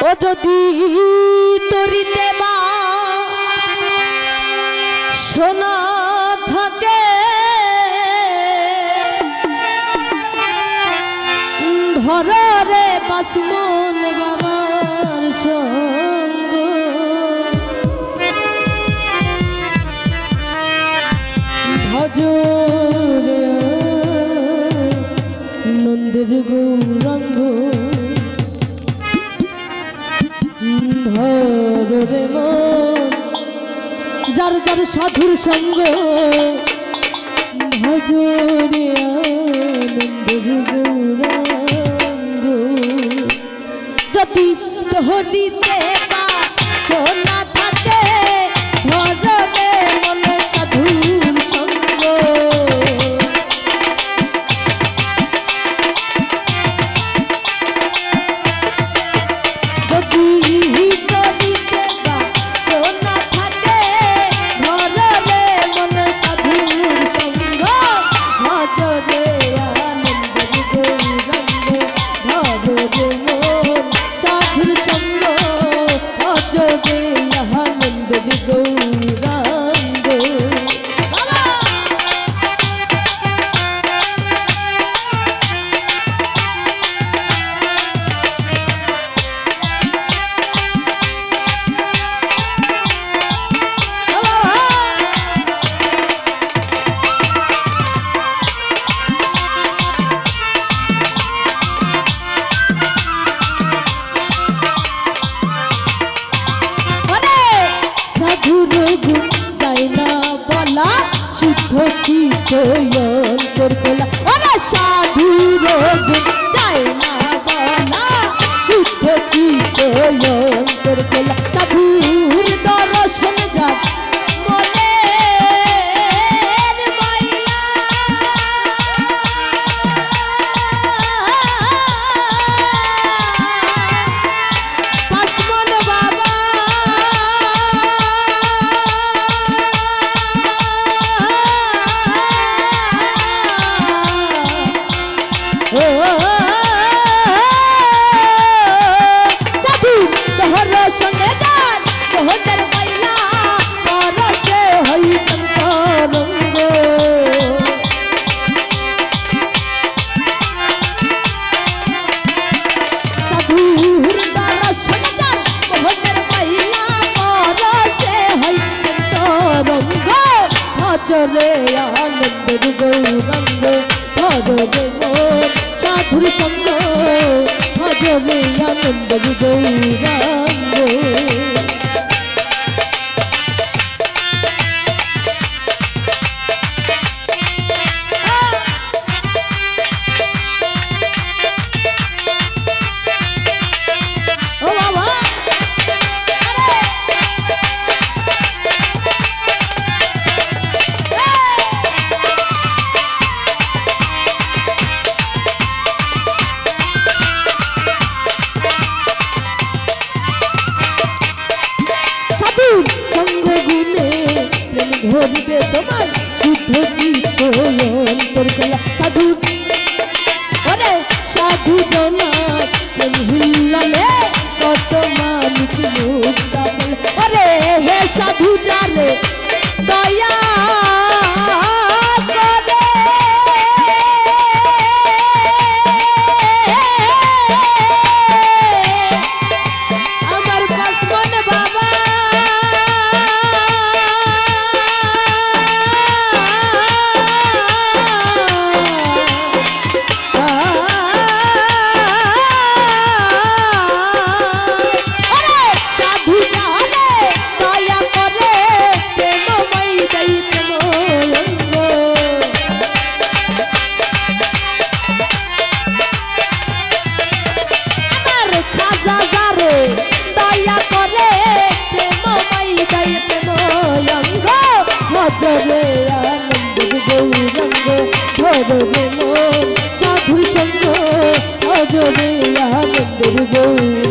ও যদি তরিতে বা শোনা যার যার সাধুর সঙ্গ ভজনে আনন্দ যদি হরিতে বা করে তোমার শুদ্ধ চিত্ত অন্তর্কলা সাধু ওরে সাধু জনাত সাধু জানে দয়া বন্ধুর বউ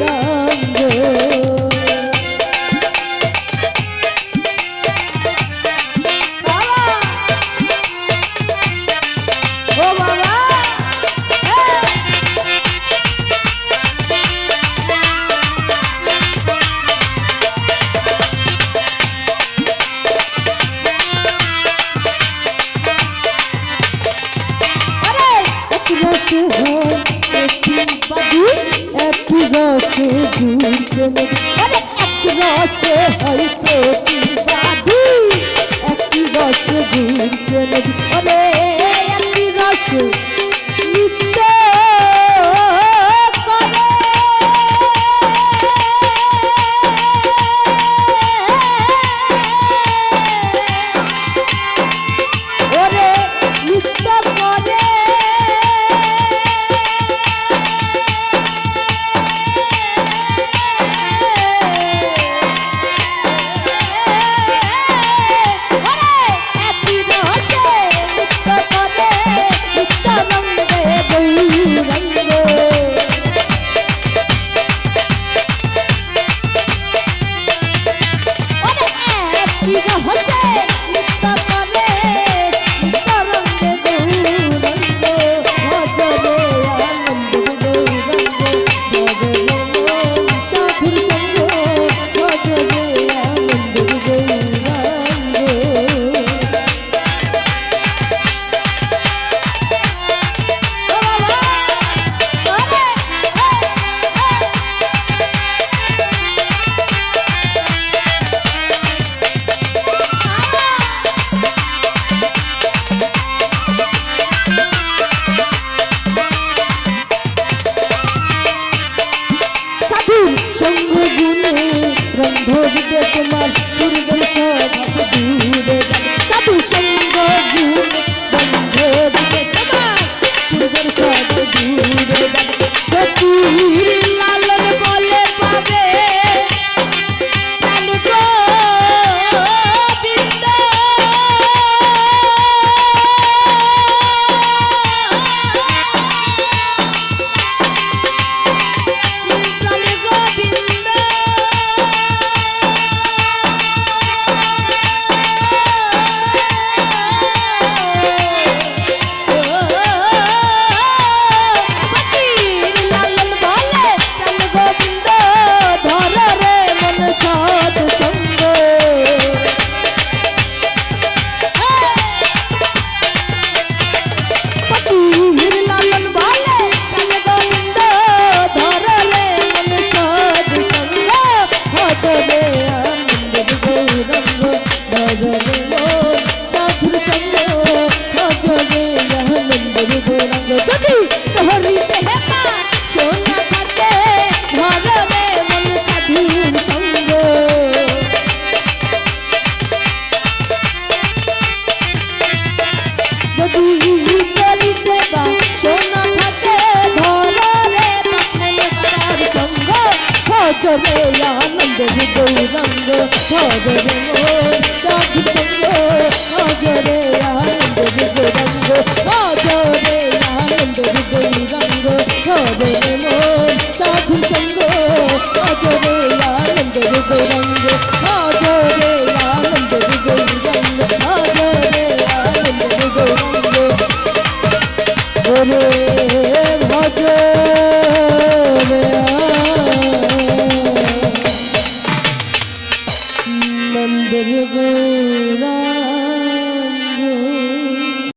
আরে এক রসে হয়